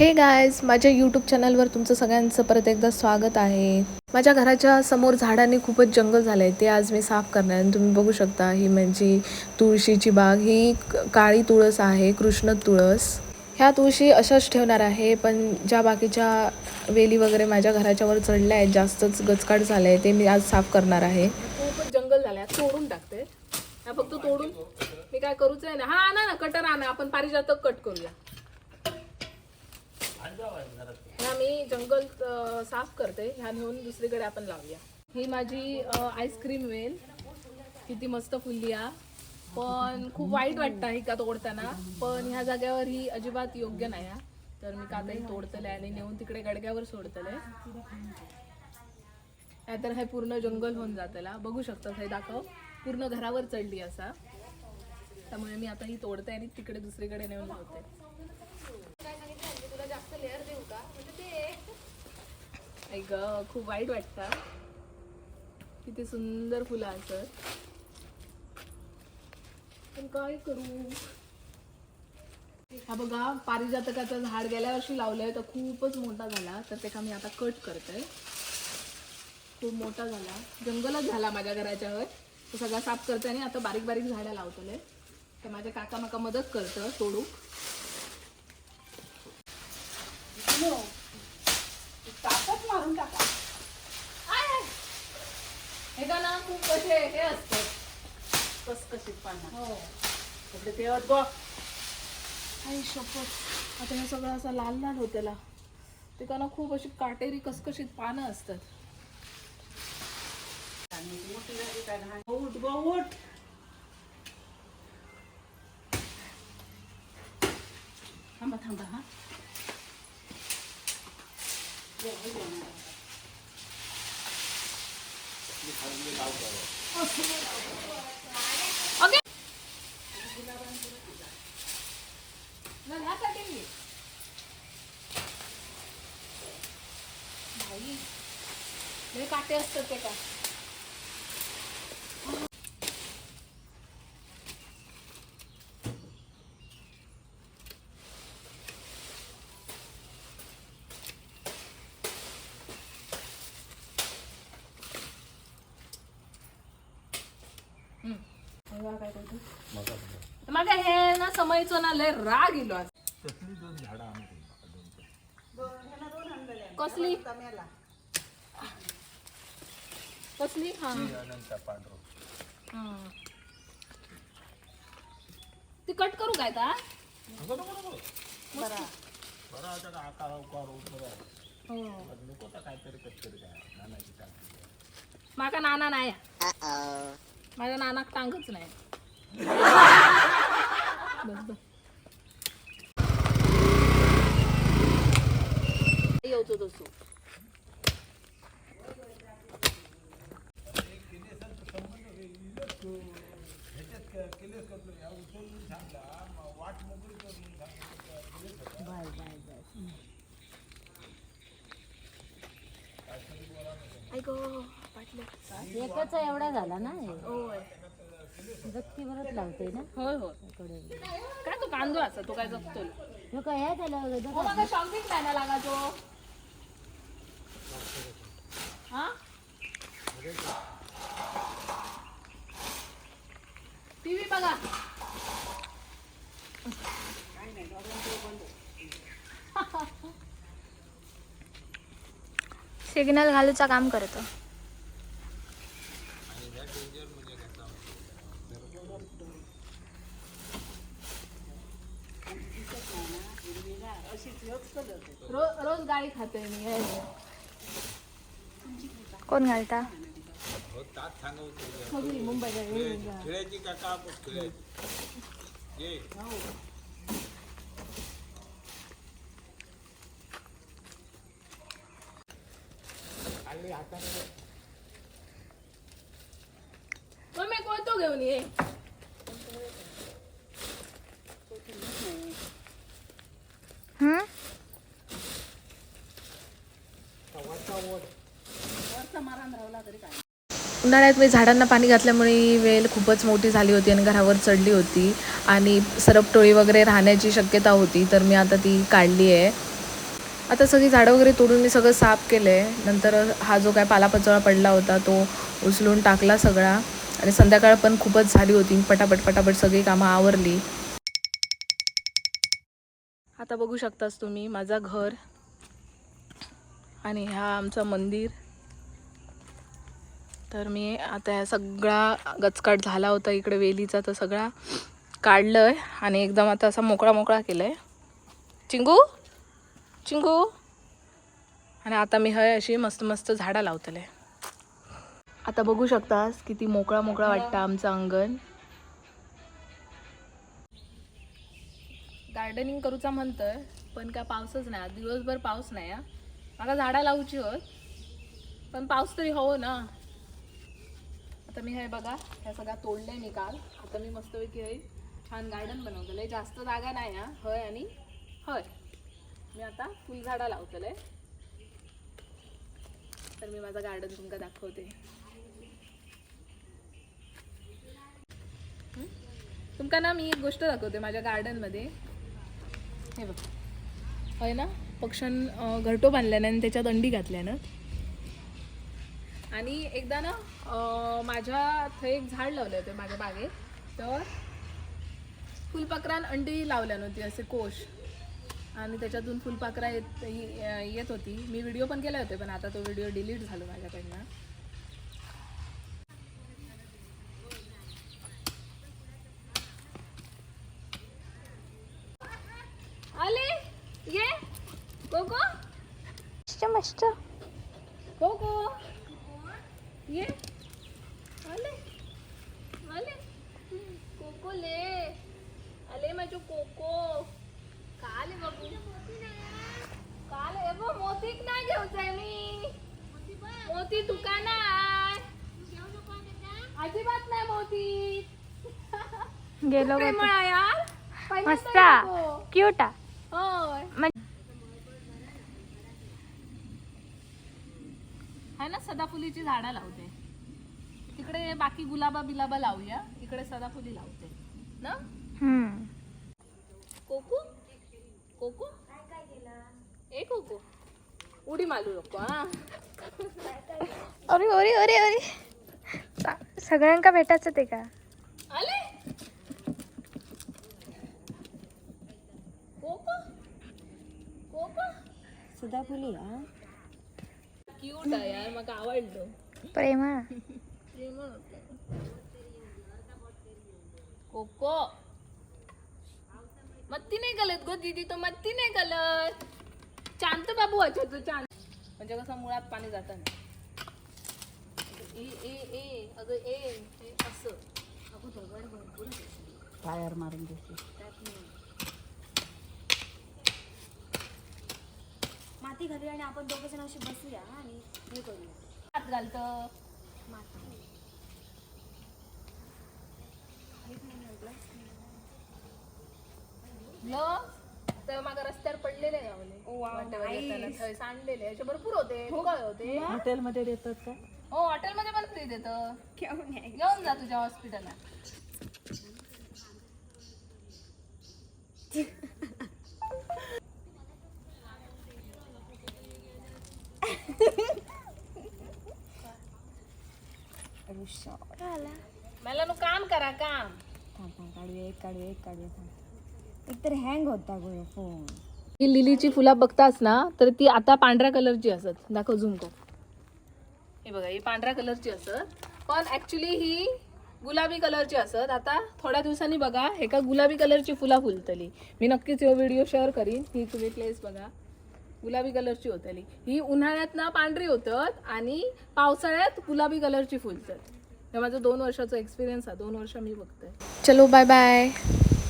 हे गायज माझ्या यूट्यूब चॅनलवर तुमचं सगळ्यांचं परत एकदा स्वागत आहे. माझ्या घराच्या समोर झाडांनी खूपच जंगल झालं आहे ते आज मी साफ करणार आहे. आणि तुम्ही बघू शकता ही म्हणजे तुळशीची बाग. ही काळी तुळस आहे कृष्ण तुळस. ह्या तुळशी अशाच ठेवणार आहे पण ज्या बाकीच्या वेली वगैरे माझ्या घराच्यावर चढल्या आहेत जास्तच गचकाट झालं आहे ते मी आज साफ करणार आहे. खूपच जंगल झालं आहे तोडून टाकते. हा फक्त तोडून. मी काय करूच आहे ना. हा आणा ना कटर आणा. आपण पारिजातक कट करूया. ह्या मी जंगल साफ करते. ह्या नेऊन दुसरीकडे आपण लावूया. ही माझी आईस्क्रीम वेल. किती मस्त फुलली हा पण खूप वाईट वाटतं ही का तोडताना. पण ह्या जाग्यावर ही अजिबात योग्य नाही हा तर मी का आता तोडतले आणि नेऊन तिकडे गडग्यावर सोडतले नाहीतर हे पूर्ण जंगल होऊन जातला बघू शकता हे दाखव. पूर्ण घरावर चढली असा. त्यामुळे मी आता ही तोडते आणि तिकडे दुसरीकडे नेऊन लावते तुला जास्त लेअर देऊ का ऐक ग, खूप वाईट वाटतं. किती सुंदर फुलं असत पण काय करू? हा बघा पारिजातकाचं झाड गेल्या वर्षी लावलंय तर खूपच मोठा झाला. तर त्याचा मी आता कट करते खूप मोठा झाला. जंगलच झाला माझ्या घराच्यावर. तो सगळा साफ करते आणि आता बारीक बारीक झाडं लावतले तर माझ्या काका माका मदत करतं तोडूक मारून टाका. हे का ना खूप कसे हे असतात कसकशीत पानं हो. आपले तेवढ बघ. आई शपथ. आता हे सगळं असं लाल लाल होतेला ते का ना खूप अशी काटेरी कसकशीत पानं असतात. आणि मोठी झाली काय लहान उठ गो उठ. थांबा थांबा हा. ओके काटे असतात ते का? मग हे ना समयचं ना लय राग इलो आज. कसली कसली? हा. हा. ती कट करू काय का हो. माका नाना नाही. माझ्या नानाक टांगच नाही. बस बस. येवचो तसो. Bye bye bye. ऐक एकच एवढा झाला ना होय लावते ना. होय काय तो कांदो असा तो काय जगतो काय त्याला हो मग शॉपिंग लागायचो हा? टीव्ही बघा. सिग्नल घालूचा काम करतो. रोज रोज गाडी खाते मी हे हे. कोण घालता? सगळी मुंबईला हे- खेळायची का का आपण खेळायची ये. मम्मी कोणतो घेऊन ये काय उन्हाळ्यात मी झाडांना पाणी घातल्यामुळे ही वेल खूपच मोठी झाली होती आणि घरावर चढली होती. आणि सरपटोळी वगैरे राहण्याची शक्यता होती तर मी आता ती काढली आहे. आता सगळी झाडं वगैरे तोडून मी सगळं साफ केलं आहे नंतर हा जो काय पालापचोळा पडला होता तो उचलून टाकला सगळा. आणि संध्याकाळ पण खूपच झाली होती. पटापट पटापट सगळी कामं आवरली. आता बघू शकतास तुम्ही माझा घर आणि हा आमचं मंदिर. तर मी आता ह्या सगळा गचकाट झाला होता इकडे वेलीचा तर सगळा काढलं आहे आणि एकदम आता असा मोकळा मोकळा केला आहे चिंगू? चिंगू? आणि आता मी हय अशी मस्त मस्त झाडं लावतले. आता बघू शकतास किती मोकळा मोकळा वाटतं आमचं अंगण. गार्डनिंग करूचा म्हणतोय पण काय पावसच नाही. दिवसभर पाऊस नाही हा. मला झाडं लावूची होत पण पाऊस तरी हो ना. आता मी हे बघा ह्या सगळ्या तोडलंय मी काल. आता मी मस्तपैकी हे छान गार्डन बनवतलंय जास्त जागा नाही हा. हय आणि हय. मी आता फुलझाडा लावतलंय. तर मी माझं गार्डन तुमका दाखवते. तुमका ना मी एक गोष्ट दाखवते माझ्या गार्डनमध्ये हे बघ. होय ना? पक्षान घरटो बांधल्यानं आणि त्याच्यात अंडी घातल्यानं. आणि एकदा ना माझ्या थंय एक झाड लावले होते माझ्या बागेत. तर फुलपाखरान अंडी लावल्या नव्हती असे कोश. आणि त्याच्यातून फुलपाखरा येत येत होती. मी व्हिडिओ पण केले होते पण आता तो व्हिडिओ डिलीट झालो माझ्याकडनं आले ये कोको मस्त मस्त. कोको ये. आले. आले. कोको ले. आले माझो कोको. काल बाबू काल हे बघ मोतीक नाही घेऊचाय मी. मोती तुका नाही अजिबात नाही मोती गेलो मस्त. क्यूट आहे ना सदाफुलीची झाडं लावते. तिकडे बाकी गुलाबा बिलाबा लावूया. इकडे सदाफुली लावते. ना? कोकू? कोकू? ए कोकू. उडी मारू नको हा. अरे अरे अरे अरे. सगळ्यांका भेटायचं ते का? आले? कोको? कोको? सदाफुली हा. क्यूट आहे यार मला आवडलं. प्रेमा. कोको. मत्ती नाही गलत गो दीदी तो मत्ती नाही गलत चांत बाबू अच्छा तू चांत म्हणजे कसं मुळात पाणी जातं ना ए ए ए अगं ए असं. अगं दगड भरपूर. टायर मारून देते माती घालूया आणि आपण दोघे जण अशी बसूया आणि हे करूया. हात घालतं. ग्लोव्स तर मागं रस्त्यावर पडलेले गावले वाटेवर येताना थंय सांडलेले असे भरपूर होते. फुगाळे होते? हॉटेलमध्ये देतात का? हो हॉटेलमध्ये पण फ्री देतं. घेऊन जा तुझ्या हॉस्पिटलला. मला नु काम करा काम. थांब थांब काढूया एक काढूया एक काढूया थांब. एक तर हँग होता गो फोन ही लिलीची फुलं बघतास ना तर ती आता पांढऱ्या कलरची असत. दाखव झूम कर हे बघा ही पांढऱ्या कलरची असत. पण ऍक्च्युली ही गुलाबी कलरची असत. आता थोड्या दिवसांनी बघा हे का गुलाबी कलरची फुला फुलतली. मी नक्कीच हे व्हिडिओ शेअर करीन. ही तुम्ही प्लेस बघा. गुलाबी कलरची होतली. ही उन्हाळ्यात ना पांढरी होतात आणि पावसाळ्यात गुलाबी कलरची फुलतात. हे माझं दोन वर्षाचा एक्सपिरियन्स आहे. दोन वर्ष मी बघते. चलो बाय बाय